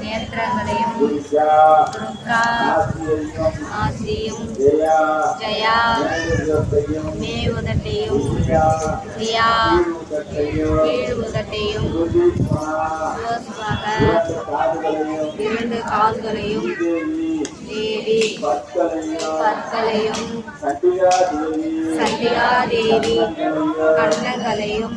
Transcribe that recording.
நேத்திரங்களையும் ஆசியும் ஜெயா? மேவுதட்டையும் சுதீஷ்மா யோஸ்வக இரண்டு கால்களையும் தேவி பற்களையும் சட்டியா தேவி கண்ணங்களையும்